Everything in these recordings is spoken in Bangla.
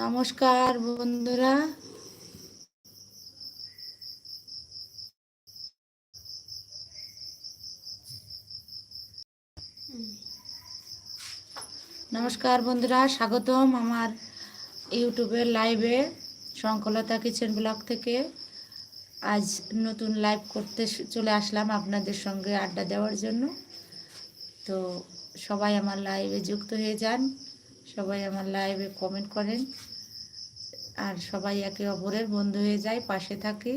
নমস্কার বন্ধুরা। নমস্কার বন্ধুরা, স্বাগতম আমার ইউটিউবের লাইভে শঙ্কলতা কিচেন ব্লগ থেকে। আজ নতুন লাইভ করতে চলে আসলাম আপনাদের সঙ্গে আড্ডা দেওয়ার জন্য। তো সবাই আমার লাইভে যুক্ত হয়ে যান। সবাই আমার লাইভে কমেন্ট করেন। আর সবাই একে অপরের বন্ধু হয়ে যায়, পাশে থাকি।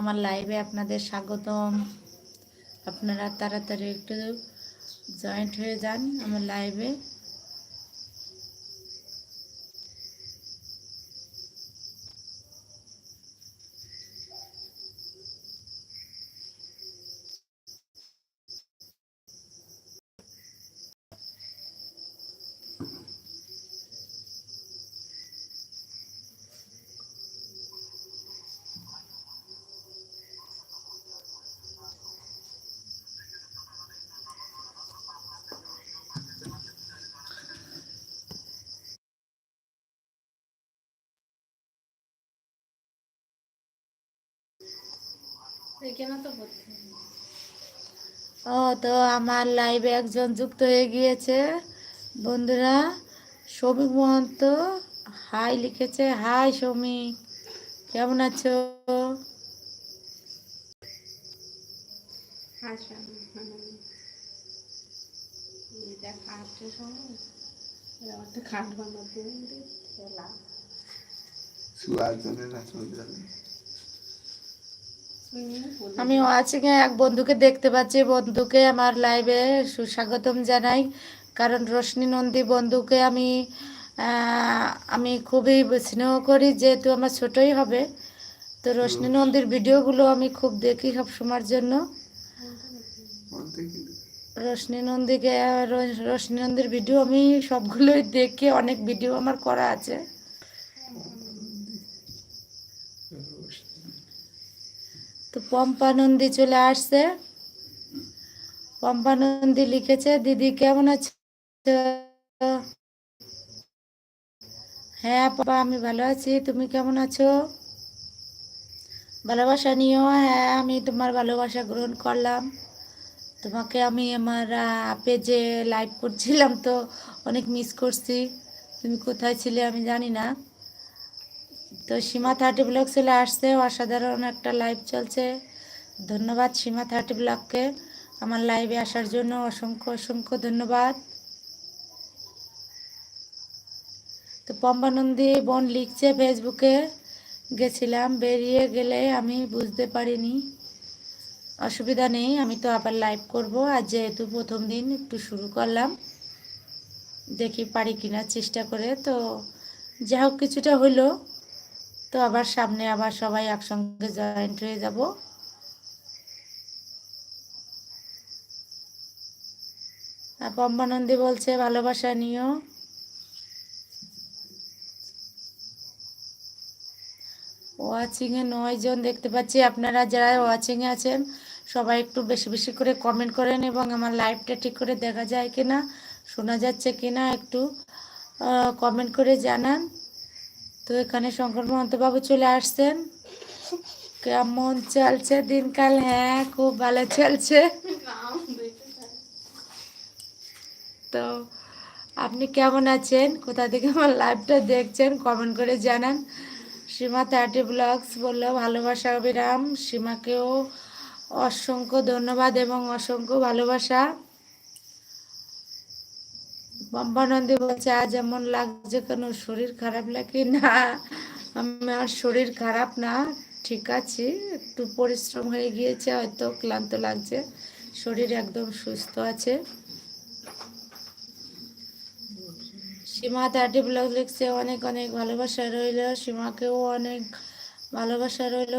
আমার লাইভে আপনাদের স্বাগতম। আপনারা তাড়াতাড়ি একটু জয়েন্ট হয়ে যান আমার লাইভে ও তো আমার লাইভে একজন যুক্ত হয়ে গিয়েছে। বন্ধুরা শ্রমিক মহন্ত হাই লিখেছে হাই শ্রমিক কেমন আছো? খাট বানাতে আমি ওয়াচিংয়ে এক বন্ধুকে দেখতে পাচ্ছি। বন্ধুকে আমার লাইভে সুস্বাগতম জানাই। কারণ রশ্মি নন্দী বন্ধুকে আমি আমি খুবই স্নেহ করি যেহেতু আমার ছোটই হবে। তো রশ্মি নন্দীর ভিডিওগুলো আমি খুব দেখি সব সময়ের জন্য। রশ্মি নন্দীকে রশ্মি নন্দীর ভিডিও আমি সবগুলোই দেখি অনেক ভিডিও আমার করা আছে। পম্পা নন্দী চলে আসছে। পম্পা নন্দী লিখেছে, দিদি কেমন আছো হ্যাঁ পাপা আমি ভালো আছি। তুমি কেমন আছো? ভালোবাসা নিও হ্যাঁ আমি তোমার ভালোবাসা গ্রহণ করলাম। তোমাকে আমি আমার পেজে লাইভ করছিলাম তো, অনেক মিস করছি। তুমি কোথায় ছিলে আমি জানি না। তো সীমা থার্টি ব্লক চলে আসছে, অসাধারণ একটা লাইভ চলছে। ধন্যবাদ সীমা থার্টি ব্লগকে। আমার লাইভে আসার জন্য অসংখ্য অসংখ্য ধন্যবাদ। তো পম্বানন্দী বোন লিখছে ফেসবুকে, গেছিলাম, বেরিয়ে গেলে আমি বুঝতে পারিনি। অসুবিধা নেই, আমি তো আবার লাইভ করব। আর যেহেতু প্রথম দিন, একটু শুরু করলাম। দেখি পারি কিনা চেষ্টা করে। তো যা হোক, কিছুটা হলো। তো আবার সামনে আবার সবাই একসঙ্গে জয়েন্ট হয়ে যাব। পম্বানন্দী বলছে, ভালোবাসা নিও। ওয়াচিংয়ে নয় জন দেখতে পাচ্ছি। আপনারা যারা ওয়াচিংয়ে আছেন, সবাই একটু বেশি বেশি করে কমেন্ট করেন এবং আমার লাইভটা ঠিক করে দেখা যায় কিনা, শোনা যাচ্ছে কিনা একটু কমেন্ট করে জানান। তো এখানে শঙ্কর মহন্তবাবু চলে আসছেন। কেমন চলছে দিনকাল? হ্যাঁ খুব ভালো চলছে। তো আপনি কেমন আছেন? কোথা থেকে আমার লাইভটা দেখছেন? কমেন্ট করে জানান। সীমা থার্টি ব্লগস বলল, ভালোবাসা অবিরাম। সীমাকেও অসংখ্য ধন্যবাদ এবং অসংখ্য ভালোবাসা। পম্পানন্দী বলছে আজ এমন লাগছে কেন? শরীর খারাপ লাগে না আমার শরীর খারাপ না, ঠিক আছে। একটু পরিশ্রম হয়ে গিয়েছে, হয়তো ক্লান্ত লাগছে। শরীর একদম সুস্থ আছে। সীমা থার্টি ব্লগ লিখছে, অনেক অনেক ভালোবাসা রইল, সীমাকেও অনেক ভালোবাসা রইল।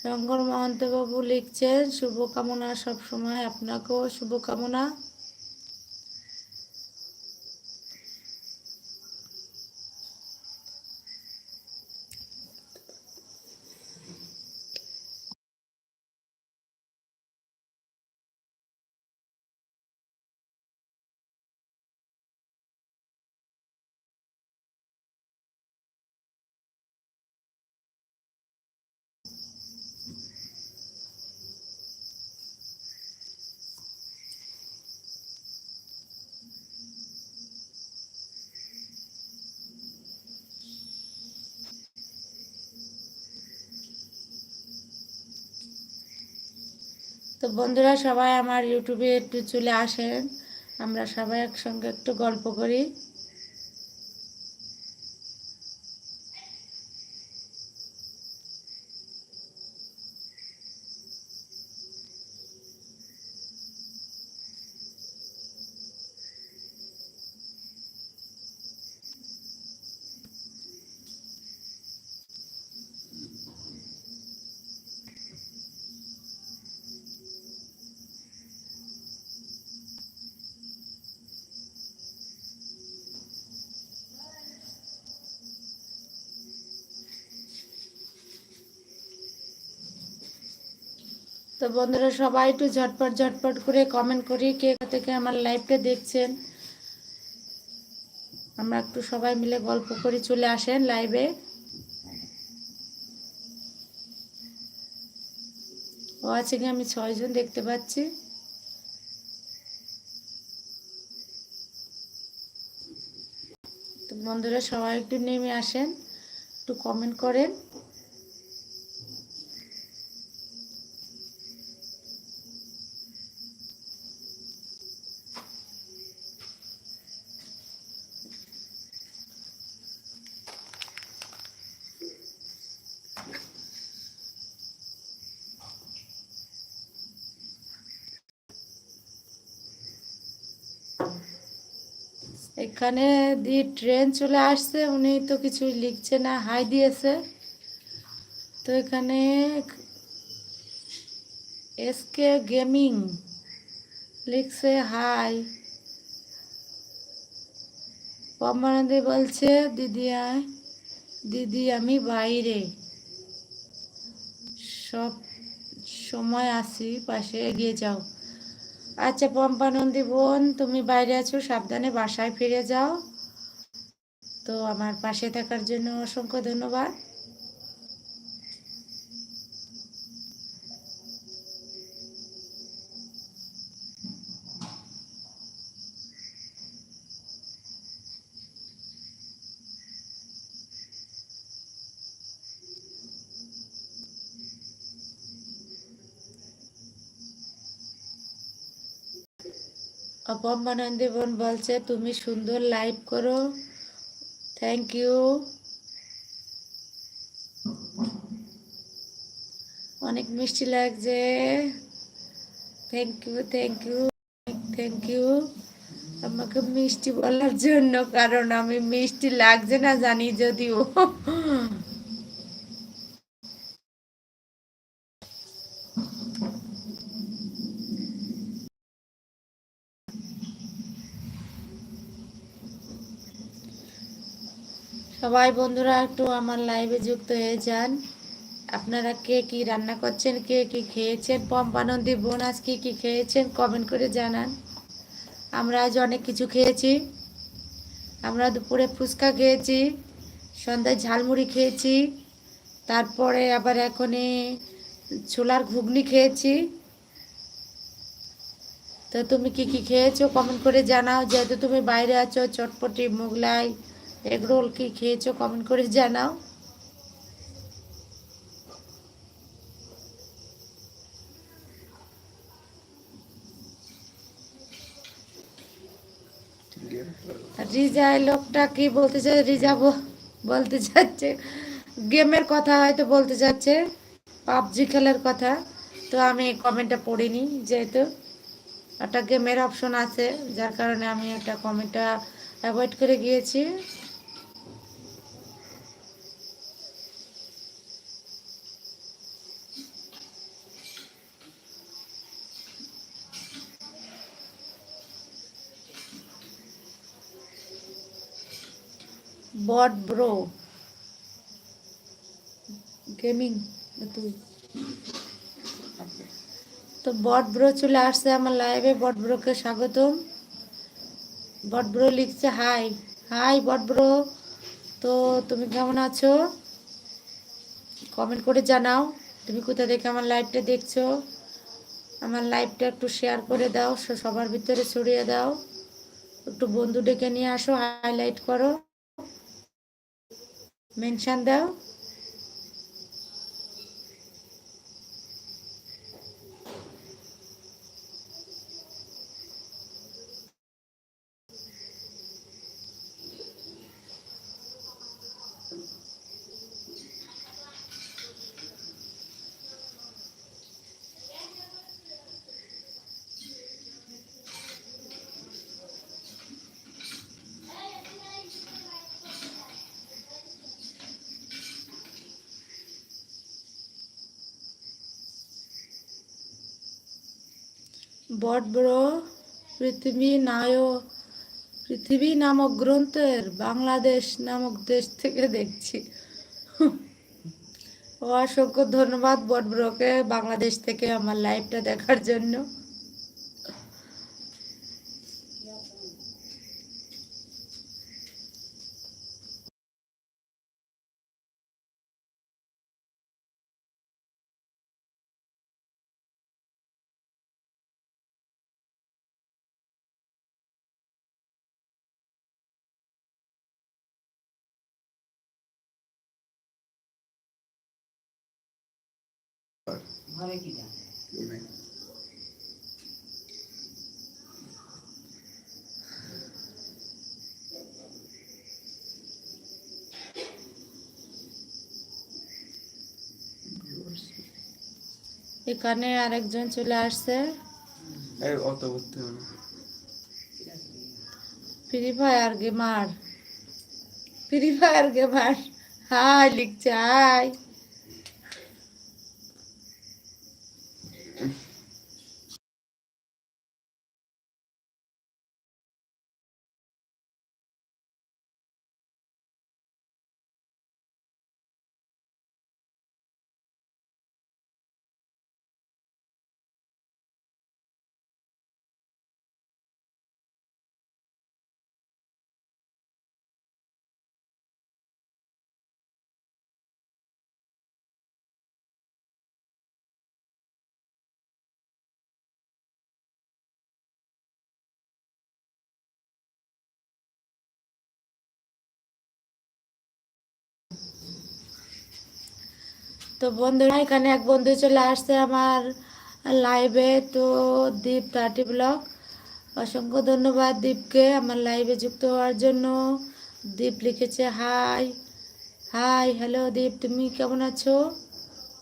শঙ্কর মহন্তবাবু লিখছেন, শুভকামনা সবসময় আপনাকেও, শুভকামনা। তো বন্ধুরা সবাই আমার ইউটিউবে একটু চলে আসেন। আমরা সবাই একসঙ্গে একটু গল্প করি। তো বন্ধুরা সবাই একটু ঝটপট ঝটপট করে কমেন্ট করি কে থেকে আমার লাইভটা দেখছেন। আমরা একটু সবাই মিলে গল্প করি চলে আসেন লাইভে ও আছে কি? আমি ছয়জন দেখতে পাচ্ছি। তো বন্ধুরা সবাই একটু নেমে আসেন, একটু কমেন্ট করেন। এখানে দি ট্রেন চলে আসছে, উনি তো কিছু লিখছে না, হাই দিয়েছে। তো এখানে এসকে গেমিং লিখছে, হাই। পম্মানন্দী বলছে, দিদি আয়, দিদি আমি বাইরে। সব সময় আসি পাশে এগিয়ে যাও। আচ্ছা পম্পানন্দী বোন, তুমি বাইরে আছো, সাবধানে বাসায় ফিরে যাও। তো আমার পাশে থাকার জন্য অসংখ্য ধন্যবাদ। অপম্বানন্দী বোন বলছে, তুমি সুন্দর লাইভ করো। থ্যাংক ইউ অনেক মিষ্টি লাগছে। Thank you thank you thank you আমাকে মিষ্টি বলার জন্য কারণ আমি মিষ্টি লাগছে না জানি যদিও। সবাই বন্ধুরা একটু আমার লাইভে যুক্ত হয়ে যান। আপনারা কে কি রান্না করছেন, কে কি খেয়েছেন, পম্পানন্দী বোন আজ কী কি খেয়েছেন কমেন্ট করে জানান। আমরা আজ অনেক কিছু খেয়েছি। আমরা দুপুরে ফুচকা খেয়েছি, সন্ধ্যায় ঝালমুড়ি খেয়েছি, তারপরে আবার এখনই ছোলার ঘুগনি খেয়েছি। তো তুমি কি কি খেয়েছো কমেন্ট করে জানাও। যেহেতু তুমি বাইরে আছো, চটপটি, মোগলাই এগ রোল কি খেয়েছো? কমেন্ট করে জানাও। রিজা লোকটা কি বলতে চাই রিজা বলতে চাচ্ছে গেমের কথা হয়তো বলতে চাচ্ছে পাবজি খেলার কথা। তো আমি কমেন্টটা পড়িনি যেহেতু। একটা গেমের অপশন আছে, যার কারণে আমি একটা কমেন্টটা অ্যাভয়েড করে গিয়েছি। বট ব্রো। গেমিং তুই। তো বট ব্রো চলে আসছে আমার লাইভে। বট ব্রোকে স্বাগতম। বট ব্রো লিখছে, হাই হাই বট ব্রো। তো তুমি কেমন আছো? কমেন্ট করে জানাও। তুমি কোথা থেকে আমার লাইভটা দেখছ? আমার লাইভটা একটু শেয়ার করে দাও। সবার ভিতরে ছড়িয়ে দাও। একটু বন্ধু ডেকে নিয়ে আসো, হাইলাইট করো। মেনশন দাও বট বড় পৃথিবী নায়, পৃথিবী নামক গ্রন্থের বাংলাদেশ নামক দেশ থেকে দেখছি। অসংখ্য ধন্যবাদ বট বড়কে বাংলাদেশ থেকে আমার লাইভটা দেখার জন্য। এখানে আরেকজন চলে আসছে। অত করতে হবে free fire gamer free fire gamer hi লিখছে হাই তো বন্ধুরা, এখানে এক বন্ধু চলে আসছে আমার লাইভে তো দীপ থার্টি ব্লগ অসংখ্য ধন্যবাদ দীপকে আমার লাইভে যুক্ত হওয়ার জন্য। দীপ লিখেছে হাই হাই হ্যালো দীপ, তুমি কেমন আছো?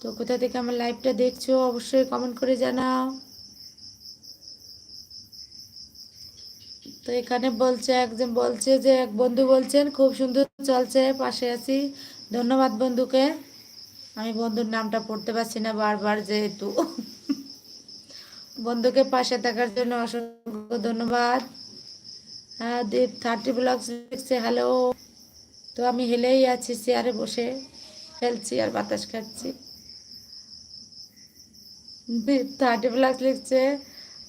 তো কোথা থেকে আমার লাইভটা দেখছ অবশ্যই কমেন্ট করে জানাও। তো এখানে বলছে, একজন বলছে যে, এক বন্ধু বলছেন, খুব সুন্দর চলছে, পাশে আছি। ধন্যবাদ বন্ধুকে। আমি বন্ধুর নামটা পড়তে পারছি না বারবার যেহেতু। বন্ধুকে পাশে থাকার জন্য অসংখ্য ধন্যবাদ। হ্যাঁ দীপ থার্টি ব্লগস লিখছে হ্যালো তো আমি হেলেই আছি চেয়ারে বসে ফেলছি আর বাতাস খাচ্ছি। দীপ থার্টি ব্লগস লিখছে,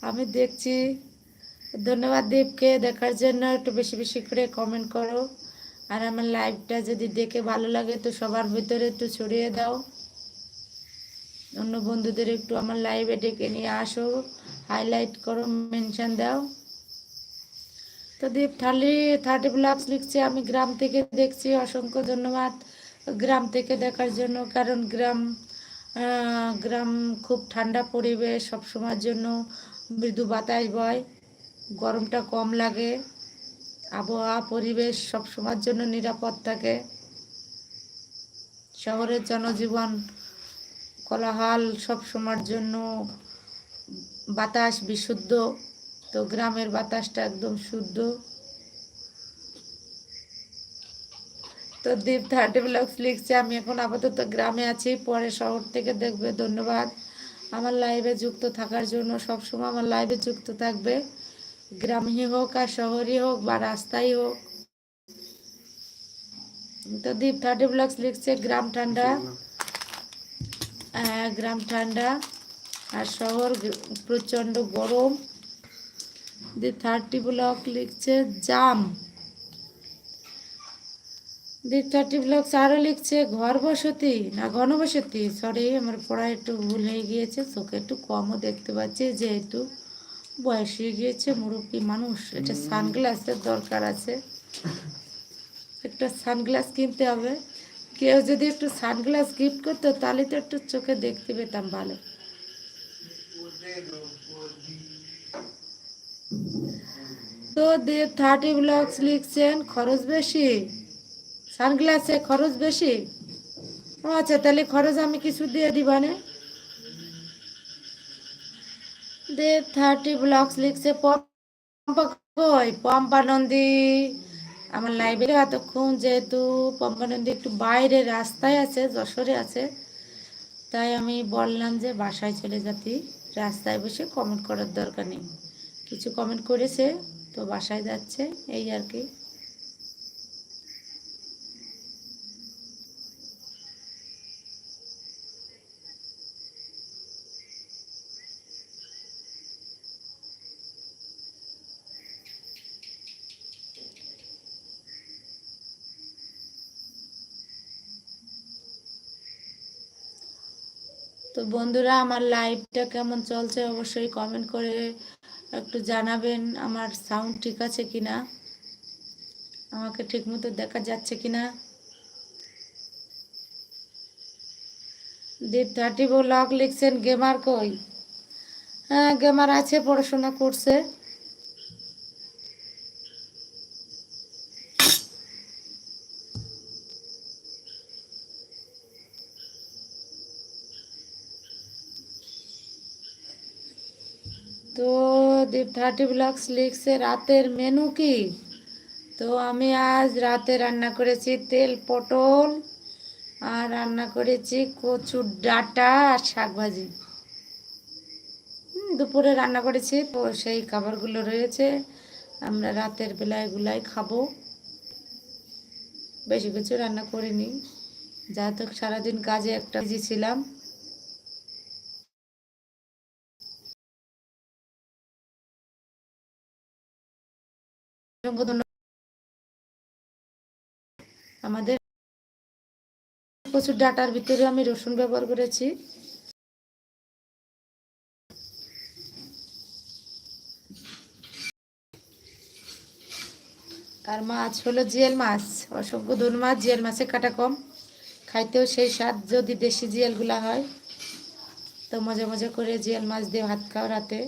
আমি দেখছি। ধন্যবাদ দীপকে দেখার জন্য একটু বেশি বেশি করে কমেন্ট করো। আর আমার লাইভটা যদি দেখে ভালো লাগে তো সবার ভিতরে একটু ছড়িয়ে দাও। অন্য বন্ধুদের একটু আমার লাইভে ডেকে নিয়ে আসো। হাইলাইট করো, মেনশন দাও। তো দীপ থালি, থার্টি ব্লগস লিখছে, আমি গ্রাম থেকে দেখছি, অসংখ্য ধন্যবাদ। গ্রাম থেকে দেখার জন্য, কারণ গ্রাম গ্রাম খুব ঠান্ডা পরিবেশ, সবসময়ের জন্য মৃদু বাতাস বয়, গরমটা কম লাগে। আবহাওয়া, পরিবেশ সব সময়ের জন্য নিরাপদ থাকে। শহরের জনজীবন কোলাহল সব সময়ের জন্য বাতাস বিশুদ্ধ, তো গ্রামের বাতাসটা একদম শুদ্ধ। তো দীপ থার্টি ব্লগস লিখছে, আমি এখন আপাতত গ্রামে আছি, পরে শহর থেকে দেখবে, ধন্যবাদ। আমার লাইভে যুক্ত থাকার জন্য সবসময় আমার লাইভে যুক্ত থাকবে। গ্রামই হোক আর শহরই হোক বা রাস্তাই হোক। তো দীপ থার্টি ব্লগস লিখছে গ্রাম ঠান্ডা। হ্যাঁ, গ্রাম ঠান্ডা। আর শহর প্রচণ্ড গরম। দীপ থার্টি ব্লক লিখছে জাম। দীপ থার্টি ব্লগস আরও লিখছে ঘর বসতি না ঘনবসতি সরি আমার পড়া একটু ভুল হয়ে গিয়েছে চোখে একটু কমও দেখতে পাচ্ছি যেহেতু বয়স হয়ে গিয়েছে মুরব্বী মানুষ। এটা সানগ্লাসের দরকার আছে। একটা সানগ্লাস কিনতে হবে। কেউ যদি একটু সানগ্লাস গিফট করতো তাহলে তো একটু চোখে দেখতে পেতাম ভালো। তো দেব থার্টি ব্লগস লিখছেন খরচ বেশি? সানগ্লাসে খরচ বেশি? ও আচ্ছা তাহলে খরচ আমি কিছু দিয়ে দিবানে দেব থার্টি ব্লকস লিখছে, পম্পা কই? পম্পা নন্দী। আমার লাইব্রেরি এতক্ষণ যেহেতু পম্পা নন্দী একটু বাইরে রাস্তায় আছে, যশোরে আছে, তাই আমি বললাম যে বাসায় চলে যাতি। রাস্তায় বসে কমেন্ট করার দরকার নেই। কিছু কমেন্ট করেছে, তো বাসায় যাচ্ছে, এই আর কি। তো বন্ধুরা, আমার লাইভটা কেমন চলছে অবশ্যই কমেন্ট করে একটু জানাবেন, আমার সাউন্ড ঠিক আছে কিনা? আমাকে ঠিক মতো দেখা যাচ্ছে কিনা? দীপ থার্টি ব্লগ লিখছেন, গেমার কই? হ্যাঁ গেমার আছে, পড়াশোনা করছে তো থার্টি ব্লগস লিখছে, রাতের মেনু কি? তো আমি আজ রাতে রান্না করেছি তেল, পটল, আর রান্না করেছি কচুর ডাটা আর শাক ভাজি দুপুরে রান্না করেছি, তো সেই খাবারগুলো রয়েছে। আমরা রাতের বেলা এগুলাই খাব। বেশি কিছু রান্না করিনি। যেহেতু সারাদিন কাজে একটা বিজি ছিলাম। অসংখ্য ধন্যবাদ। আমাদের প্রচুর ডাটার ভিতরে আমি রসুন ব্যবহার করেছি আর মাছ হলো জিয়াল মাছ, অসংখ্য ধন মাছ, জিয়াল মাছের কাটা কম, খাইতেও সেই স্বাদ যদি দেশি জিয়ালগুলা হয় তো মজা মজা করে জিয়াল মাছ দিয়ে ভাত খাও রাতে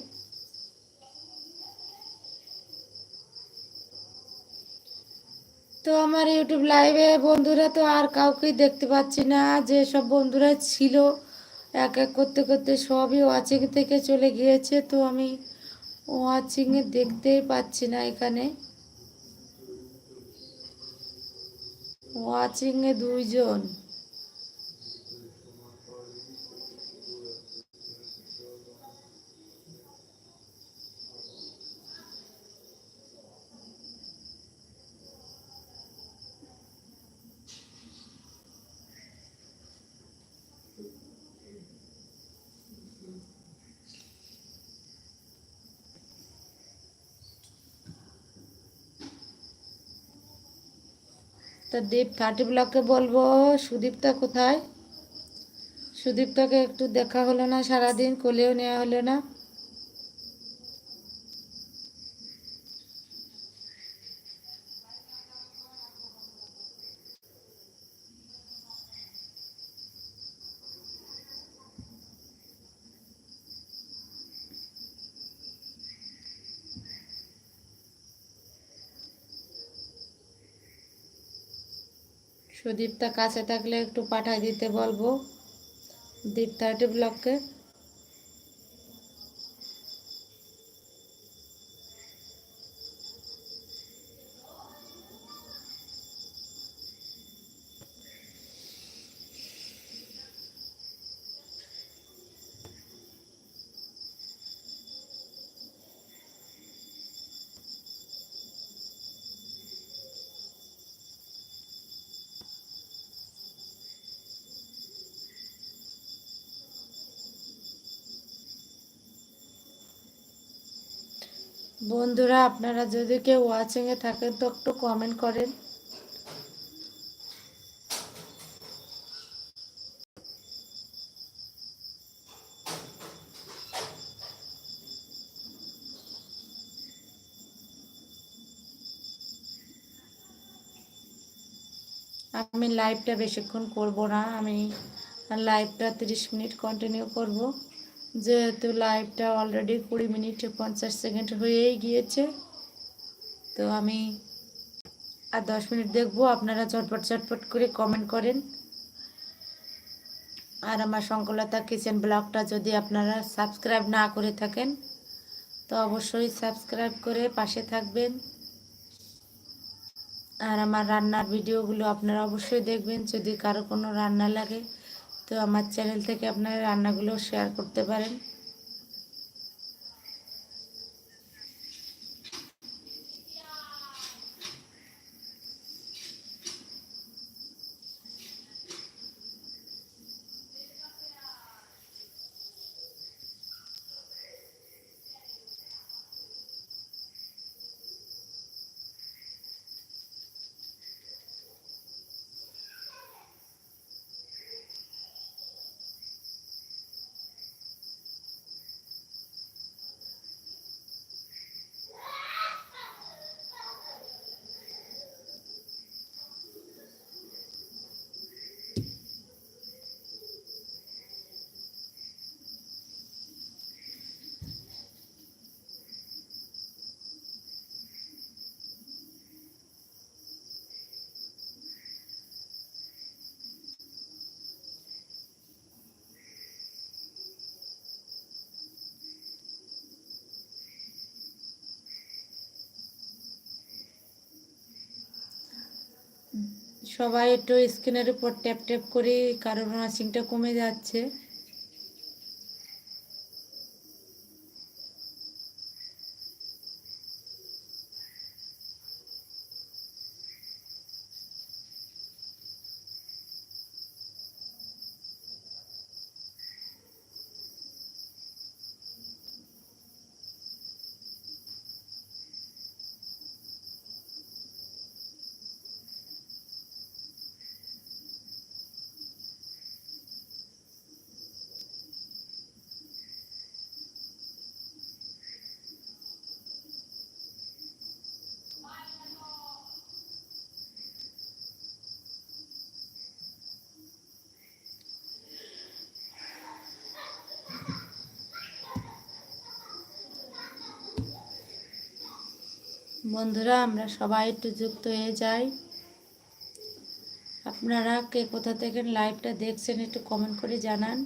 আমার ইউটিউব লাইভে বন্ধুরা তো আর কাউকেই দেখতে পাচ্ছি না। যে সব বন্ধুরা ছিল, এক এক করতে করতে সবই ওয়াচিং থেকে চলে গিয়েছে, তো আমি ওয়াচিংয়ে দেখতেই পাচ্ছি না এখানে। ওয়াচিংয়ে দুইজন। তো দীপ থার্টি ব্লককে বলব, সুদীপটা কোথায়? সুদীপটাকে একটু দেখা হলো না সারাদিন, কোলেও নেওয়া হলো না। সুদীপটা কাছে থাকলে একটু পাঠাই দিতে বলব। দীপ থার্টি ব্লককে বন্ধুরা, আপনারা যদি কেউ ওয়াচিংয়ে থাকেন তো একটু কমেন্ট করেন। আমি লাইভটা বেশিক্ষণ করব না, আমি লাইভটা তিরিশ মিনিট কন্টিনিউ করব। যেহেতু লাইভটা অলরেডি কুড়ি মিনিট পঞ্চাশ সেকেন্ড হয়েই গিয়েছে, তো আমি আর দশ মিনিট দেখব, আপনারা চটপট চটপট করে কমেন্ট করেন। আর আমার শঙ্কলতা কিচেন ব্লগটা যদি আপনারা সাবস্ক্রাইব না করে থাকেন, তো অবশ্যই সাবস্ক্রাইব করে পাশে থাকবেন। আর আমার রান্নার ভিডিওগুলো আপনারা অবশ্যই দেখবেন, যদি কারও কোনো রান্না লাগে। তো আমার চ্যানেল থেকে আপনারা রান্নাগুলো শেয়ার করতে পারেন। সবাই একটু স্ক্রিনের উপর ট্যাপ ট্যাপ করে কারোর ওয়াশিংটা কমে যাচ্ছে। বন্ধুরা, আমরা সবাই একটু যুক্ত হয়ে যাই। আপনারা কে কোথা থেকে লাইভটা দেখছেন একটু কমেন্ট করে জানান।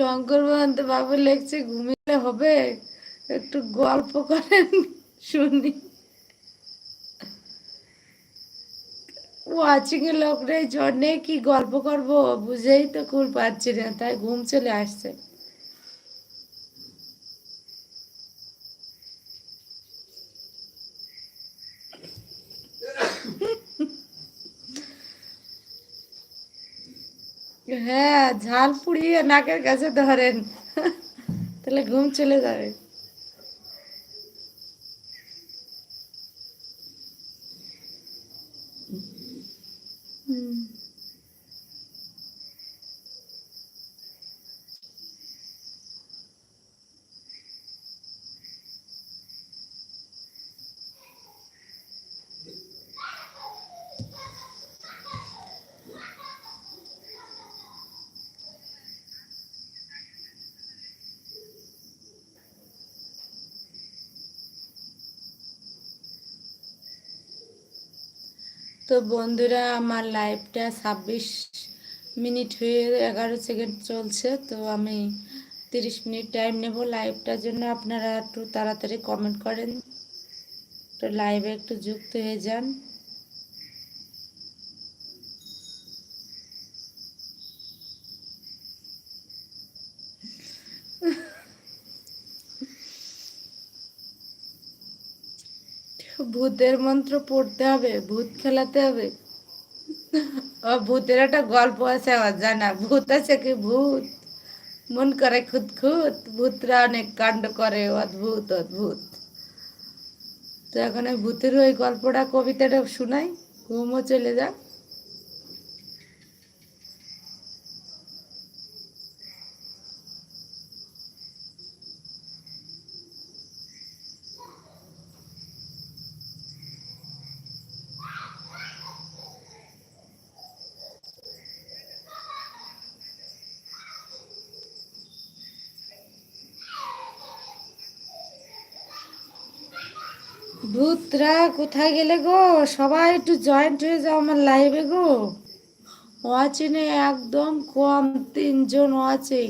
শঙ্কর মহন্ত বাবু লেখছে ঘুমিয়ে হবে? একটু গল্প করেন, শুনি। ওয়াচিং এর লোক নেই জন্যে কি গল্প করব? বুঝেই তো কুল পাচ্ছি না, তাই ঘুম চলে আসছে। হ্যাঁ ঝাল পুড়িয়ে নাকের কাছে ধরেন তাহলে ঘুম চলে যাবে হুম। তো বন্ধুরা, আমার লাইভটা ছাব্বিশ মিনিট হয়ে এগারো সেকেন্ড চলছে, তো আমি তিরিশ মিনিট টাইম নেব লাইভটার জন্য। আপনারা একটু তাড়াতাড়ি কমেন্ট করেন। তো লাইভে একটু যুক্ত হয়ে যান। ভূতের মন্ত্র পড়তে হবে, ভূত খেলাতে হবে। ও, ভূতের একটা গল্প আছে আমার জানা। ভূত আছে কি ভূত? মন করে খুদ খুদ ভূতরা অনেক কাণ্ড করে, অদ্ভুত অদ্ভুত। তো এখন ভূতের ওই গল্পটা কবিতাটা শোনাই, ঘুমও চলে যাক। ভূতরা কোথায় গেলে গো? সবাই একটু জয়েন্ট হয়ে যাও আমার লাইভে গো। ওয়াচিংয়ে একদম কম তিনজন ওয়াচিং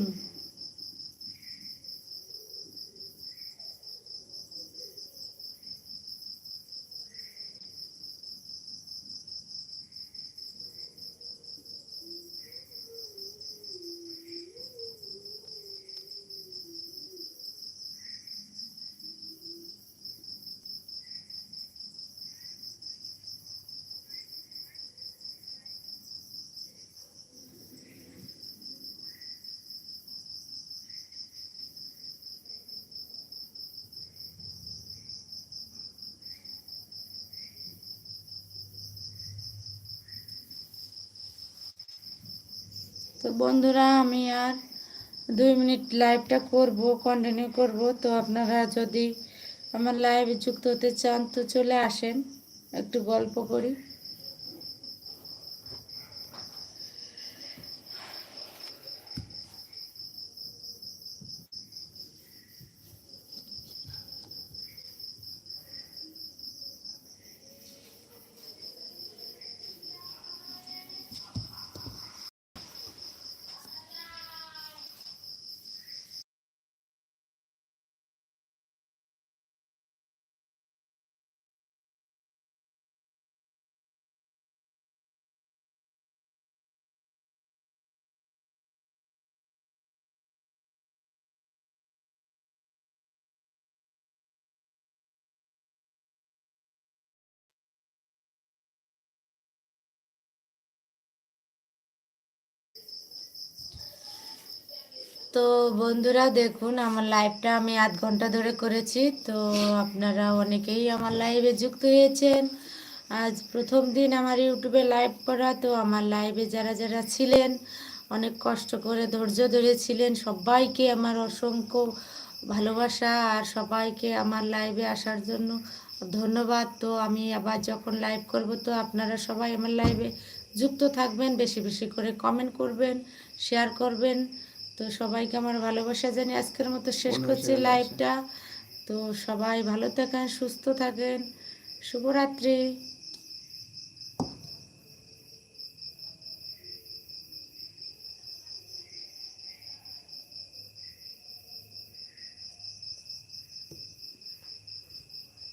বন্ধুরা, আমি আর দুই মিনিট লাইভটা করব কন্টিনিউ করব। তো আপনারা যদি আমার লাইভে যুক্ত হতে চান, তো চলে আসেন, একটু গল্প করি। তো বন্ধুরা দেখুন, আমার লাইভটা আমি আধ ঘণ্টা ধরে করেছি। তো আপনারা অনেকেই আমার লাইভে যুক্ত হয়েছেন। আজ প্রথম দিন আমার ইউটিউবে লাইভ করা, তো আমার লাইভে যারা যারা ছিলেন, অনেক কষ্ট করে, ধৈর্য ধরেছিলেন সবাইকে আমার অসংখ্য ভালোবাসা আর সবাইকে আমার লাইভে আসার জন্য ধন্যবাদ। তো আমি আবার যখন লাইভ করব, তো আপনারা সবাই আমার লাইভে যুক্ত থাকবেন, বেশি বেশি করে কমেন্ট করবেন শেয়ার করবেন। তো সবাইকে আমার ভালোবাসা জানি আজকের মতো শেষ করছি লাইভটা তো সবাই ভালো থাকেন সুস্থ থাকেন। শুভরাত্রি।